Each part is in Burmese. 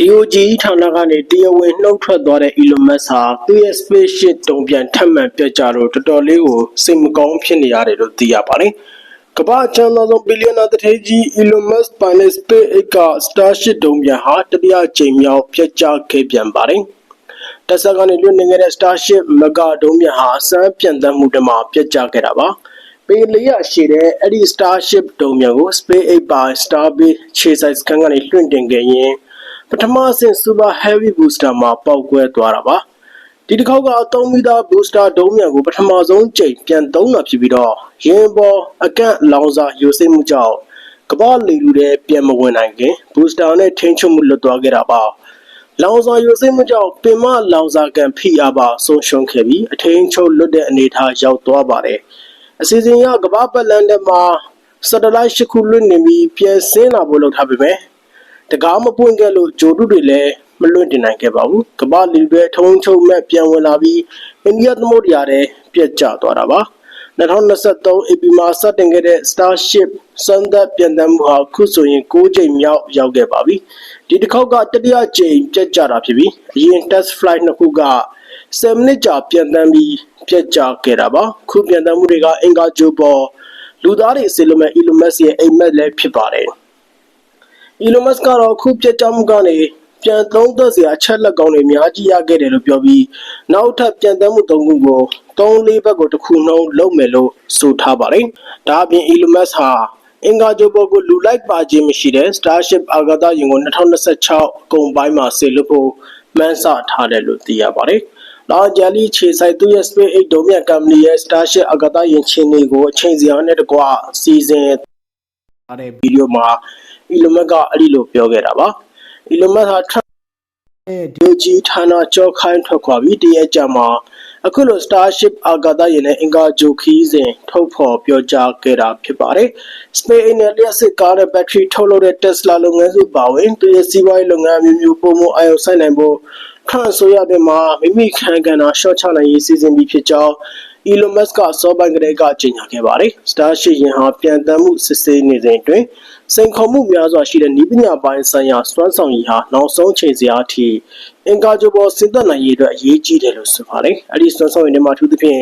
DOG ဌာနကနေတရားဝင်နှုတ်ထွက်သွားတဲ့ Elon Musk ဟာသူ့ရဲ့ spaceship တုံ့ပြန်ထပ်မံပြတ်ကျလို့တော်တော်လေးကိုစိတ်မကောင်းဖြစ်နေရတယ်လို့သိရပါတယ်။ကမ္ဘာ့ချမ်းသာဆုံးဘီလီယံနာတထေးကြီး Elon Musk ပိုင်တဲ့ SpaceX က Starship တုံ့ပြန်ဟာတတိယကြိမ်မြောက်ပြတ်ကျခဲ့ပြန်ပါတယ်။တက်ဆာကနေလွတ်နေခဲ့တဲ့ Starship မဂါဒုံးမြဟာစမ်းပြန်တမ်းမှုတမှာပြတ်ကျခဲ့တာပါ။ပေလျက်ရှိတဲ့အဲ့ဒီ Starship ဒုံးမြကို SpaceX ပါ Starbase ခြေစိုက်စခန်းကနေလွှင့်တင်ခဲ့ရင် ပထမအဆင့် Super Heavy Booster မှာပေါက်ကွဲသွားတာပါ။ဒီတစ်ခေါက်ကအသုံးမိသား Booster ဒုံးမြကိုပထမဆုံးကြိမ်ပြန်သုံးတာဖြစ်ပြီးတော့ရင်ပေါ်အကန့်လောင်စာယိုစိမ့်မှုကြောင့်ကမ္ဘာလေလူတွေပြန်မဝင်နိုင်ခင် Booster နဲ့ထိန်းချုပ်မှုလွတ်သွားခဲ့တာပါ။လောင်စာယိုစိမ့်မှုကြောင့်ပင်မလောင်စာကန်ဖိအားပါဆုံးရှုံးခဲ့ပြီးအထင်းချုပ်လွတ်တဲ့အနေအထားရောက်သွားပါတယ်။အစီအစဉ်ရကမ္ဘာပတ်လမ်းထဲမှာ satellite ရှစ်ခုလွတ်နေပြီးပြန်ဆင်းလာဖို့လုပ်ထားပေမဲ့ တကားမပွင့်ခဲ့လို့ဂျိုတုတွေလည်းမလွင့်တင်နိုင်ခဲ့ပါဘူး။ကမ္ဘာလူတွေထုံချုံမဲ့ပြန်ဝင်လာပြီးအိန္ဒိယသမုဒ္ဒရာထဲပြတ်ကျသွားတာပါ။2023 AP မှာစတင်ခဲ့တဲ့ Starship စမ်းသပ်ပြန်တမ်းမှုဟာခုဆိုရင်6ကြိမ်မြောက်ရောက်ခဲ့ပါပြီ။ဒီတစ်ခေါက်ကတတိယကြိမ်ပြတ်ကျတာဖြစ်ပြီးအရင် test flight နှစ်ခုက7မိနစ်ကြာပြန်တမ်းပြီးပြတ်ကျခဲ့တာပါ။ခုပြန်တမ်းမှုတွေကအင်္ဂါဂျိုပေါ်လူသားတွေအစီအမံ Elon Musk ရဲ့အိမ်မက်လည်းဖြစ်ပါတယ်။ Elon Musk ကတော့ခုပြတ်ကျမှုကနေပြန်သုံးသက်စရာအချက်လက်ကောင်းတွေအများကြီးရခဲ့တယ်လို့ပြောပြီးနောက်ထပ်ပြန်တမ်းမှု၃ခုကို၃လေးဘက်ကိုတစ်ခုနှုံးလုပ်မယ်လို့ဆိုထားပါတယ်။ဒါအပြင် Elon Musk ဟာအင်္ဂါဂျိုဘောကိုလူလိုက်ပါခြင်းမရှိတဲ့ Starship အာကာသယာဉ်ကို2026ကုန်ပိုင်းမှာဆေလွတ်ဖို့မှန်းဆထားတယ်လို့သိရပါတယ်။လာဂျာလီခြေဆိုင်သူ့ရဲ့ SpaceX ဒုံးမြတ်ကုမ္ပဏီရဲ့ Starship အာကာသယာဉ်ချင်းတွေကိုအချိန်စီအောင်နဲ့တကွစီစဉ်ထားတဲ့ဗီဒီယိုမှာ Elon Musk ကအဲ့ဒီလိုပြောခဲ့တာပါ။ Elon Musk ဟာတဲ့ဒီဂျီဌာနကြောခိုင်းထွက်ခွာပြီးတရက်ကြာမှာအခုလို Starship အာကာသယာဉ်နဲ့အင်္ဂါဂျိုခီးစဉ်ထုတ်ဖော်ပြောကြားခဲ့တာဖြစ်ပါတယ်။ Space နဲ့လျှက်စစ်ကားနဲ့ဘက်ထရီထုတ်လုပ်တဲ့ Tesla လုပ်ငန်းစုပါဝင်သူရဲ့စီးပွားရေးလုပ်ငန်းမျိုးမျိုးပုံမအာရုံစိုက်နိုင်ဖို့ထရန့်ဆိုရတဲ့မှာမိမိခံကန်တာရှော့ချနိုင်ရေးစီစဉ်ပြီးဖြစ်ကြောင်း Elon Musk ကစောပိုင်းကတည်းကကြေညာခဲ့ပါတယ်။ Starship ယာဉ်ဟာပြန်တမ်းမှုစစ်ဆေးနေစဉ်အတွင်းစိန်ခေါ်မှုများစွာရှိတဲ့နည်းပညာပိုင်းဆိုင်ရာစွမ်းဆောင်ရည်ဟာနောက်ဆုံးချိန်စရာအထိအင်္ဂါဂျိုပေါ်ဆင်သက်နိုင်ရေးအတွက်အရေးကြီးတယ်လို့ဆိုပါတယ်။အဲဒီစွမ်းဆောင်ရည်တွေမှာအထူးသဖြင့်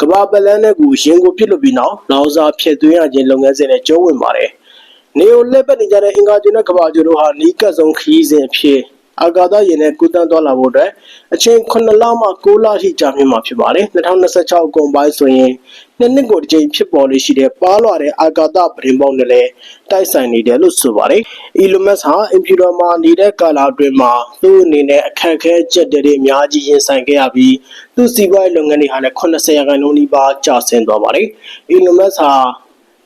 ကမ္ဘာပလန်းတဲ့ကူရင်ကိုပြစ်လို့ပြီးနောက်လောင်စာဖြည့်သွင်းရခြင်းလုပ်ငန်းစဉ်နဲ့ကျုံးဝင်ပါတယ်။နေကိုလက်ပတ်နေကြတဲ့အင်္ဂါဂျိုနဲ့ကမ္ဘာဂျိုတို့ဟာနီးကပ်ဆုံးခရီးစဉ်အဖြစ် အာကာသယာဉ်နဲ့ကူးတန်းသွားလာဖို့အတွက်အချိန်9လမှ6လအထိကြာမြင့်မှာဖြစ်ပါတယ်။2026အကုန်ပိုင်းဆိုရင်နှစ်နှစ်ကိုတစ်ကြိမ်ဖြစ်ပေါ်လေးရှိတဲ့ပါလွာတဲ့အာကာသပရင်ပေါက်နဲ့လည်းတိုက်ဆိုင်နေတယ်လို့ဆိုပါတယ်။ Elon Musk ဟာအင်ဖြူတော်မှာနေတဲ့ကာလအတွင်းမှာသူ့အနေနဲ့အခက်အခဲကြက်တွေအများကြီးရင်ဆိုင်ခဲ့ရပြီးသူ့စီးပွားရေးလုပ်ငန်းတွေဟာလည်း80ရာခိုင်နှုန်းနီးပါးကျဆင်းသွားပါတယ်။ Elon Musk ဟာ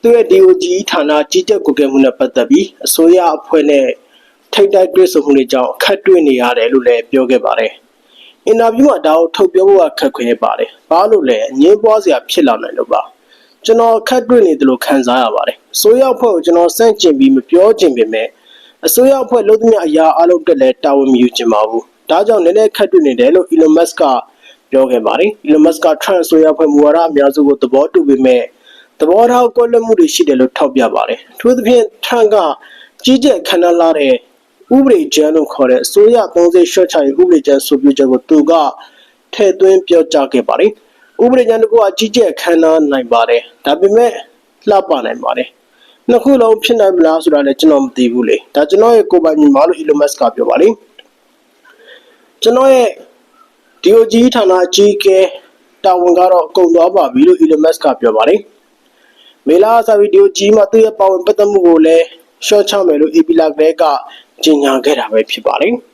သူ့ရဲ့ DOG ဌာနကြီးကြပ်ကွပ်ကဲမှုနဲ့ပတ်သက်ပြီးအစိုးရအဖွဲ့နဲ့ ထိတ်တိုက်တွေ့ဆုံမှုတွေကြောင့်အခက်တွေ့နေရတယ်လို့လည်းပြောခဲ့ပါတယ်။အင်တာဗျူးမှာဒါကိုထုတ်ပြောဖို့ကခက်ခဲပါတယ်။ဘာလို့လဲအငင်းပွားစရာဖြစ်လာနိုင်လို့ပါ။ကျွန်တော်အခက်တွေ့နေတယ်လို့ခံစားရပါတယ်။အစိုးရအဖွဲ့ကိုကျွန်တော်စန့်ကျင်ပြီးမပြောချင်ပေမဲ့အစိုးရအဖွဲ့လုပ်သမျှအရာအလုပ်တက်လဲတာဝန်မယူချင်ပါဘူး။ဒါကြောင့်နည်းနည်းခက်တွေ့နေတယ်လို့ Elon Musk ကပြောခဲ့ပါတယ်။ Elon Musk က Trump အစိုးရအဖွဲ့မူဝါဒအများစုကိုသဘောတူပေမဲ့သဘောထားကွဲလွဲမှုတွေရှိတယ်လို့ထောက်ပြပါတယ်။ထို့သဖြင့် Trump ကကြီးကျယ်ခမ်းနားလာတဲ့ ဥပဒေကျမ်းလို့ခေါ်တဲ့အစိုးရသုံးစိရှော့ချရေးဥပဒေကျမ်းဆိုပြချက်ကိုသူကထည့်သွင်းပြောကြားခဲ့ပါတယ်။ဥပဒေကျမ်းတစ်ခုအကြီးကျယ်ခမ်းနားနိုင်ပါတယ်။ဒါပေမဲ့လှပနိုင်ပါတယ်။နှစ်ခုလုံးဖြစ်နိုင်မလားဆိုတာလည်းကျွန်တော်မသိဘူးလေ။ဒါကျွန်တော်ရဲ့ကိုယ်ပိုင်ညီမလို့ Elon Musk ကပြောပါလိမ့်။ကျွန်တော်ရဲ့ DOG ဌာနအကြီးအကဲတာဝန်ကတော့အကုန်သွားပါပြီလို့ Elon Musk ကပြောပါတယ်။မေလာစာဗီဒီယိုကြီးမှာသူ့ရဲ့ပါဝင်ပတ်သက်မှုကိုလည်းရှော့ချမယ်လို့ AP လာကလေးက ကြေညာခဲ့တာပဲဖြစ်ပါတယ်။